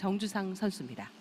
정주상 선수입니다.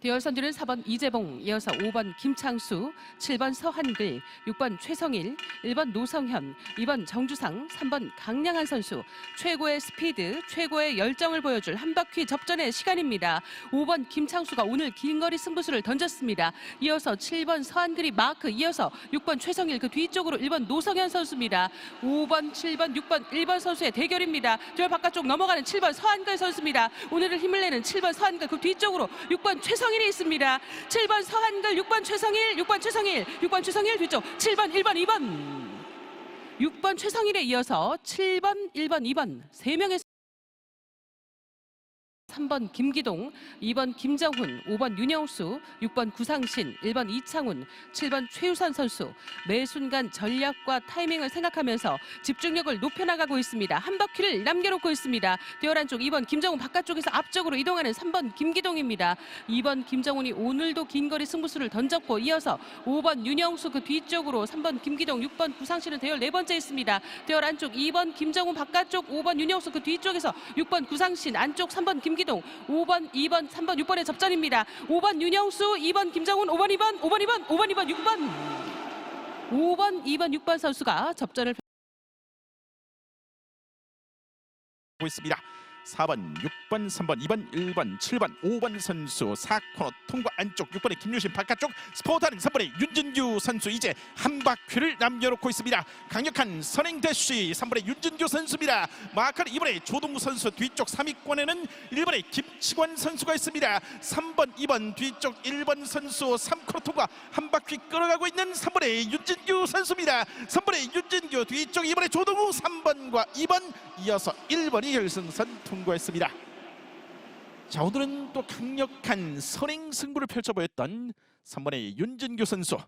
대열 선두는 4번 이재봉, 이어서 5번 김창수, 7번 서한글, 6번 최성일, 1번 노성현, 2번 정주상, 3번 강량한 선수. 최고의 스피드, 최고의 열정을 보여줄 한 바퀴 접전의 시간입니다. 5번 김창수가 오늘 긴 거리 승부수를 던졌습니다. 이어서 7번 서한글이 마크, 이어서 6번 최성일 그 뒤쪽으로 1번 노성현 선수입니다. 5번, 7번, 6번, 1번 선수의 대결입니다. 저 바깥쪽 넘어가는 7번 서한글 선수입니다. 오늘을 힘을 내는 7번 서한글 그 뒤쪽으로 6번 최성 일이 있습니다. 7번 서한글, 6번 최성일, 6번 최성일, 6번 최성일 뒤쪽 7번, 1번, 2번. 6번 최성일에 이어서 7번, 1번, 2번 세 명의 3번 김기동, 2번 김정훈, 5번 윤영수, 6번 구상신, 1번 이창훈, 7번 최유선 선수 매 순간 전략과 타이밍을 생각하면서 집중력을 높여나가고 있습니다. 한 바퀴를 남겨놓고 있습니다. 뛰어난 쪽 2번 김정훈 바깥쪽에서 앞쪽으로 이동하는 3번 김기동입니다. 2번 김정훈이 오늘도 긴 거리 승부수를 던졌고 이어서 5번 윤영수 그 뒤쪽으로 3번 김기동, 6번 구상신은 대열 네 번째 있습니다. 대열 안쪽 2번 김정훈 바깥쪽 5번 윤영수 그 뒤쪽에서 6번 구상신 안쪽 3번 김기동 5번 2번 3번 6번의 접전입니다. 5번 윤영수 2번 김정훈 5번 2번 5번 2번 5번 2번 6번 5번 2번 6번 선수가 접전을 하고 있습니다. 4번, 6번, 3번, 2번, 1번, 7번, 5번 선수 4코너 통과 안쪽 6번의 김유신 바깥쪽 스포타는 3번의 윤준규 선수 이제 한 바퀴를 남겨놓고 있습니다. 강력한 선행 대쉬 3번의 윤준규 선수입니다. 마카는 2번의 조동구 선수 뒤쪽 3위권에는 1번의 김치관 선수가 있습니다. 3번, 2번 뒤쪽 1번 선수 3코너 통과 한 바퀴 끌어가고 있는 3번의 윤준규 선수입니다. 3번의 윤준규 뒤쪽 2번의 조동우 3번과 2번 이어서 1번이 결승선 통과 했습니다. 자 오늘은 또 강력한 선행 승부를 펼쳐 보였던 3번의 윤준규 선수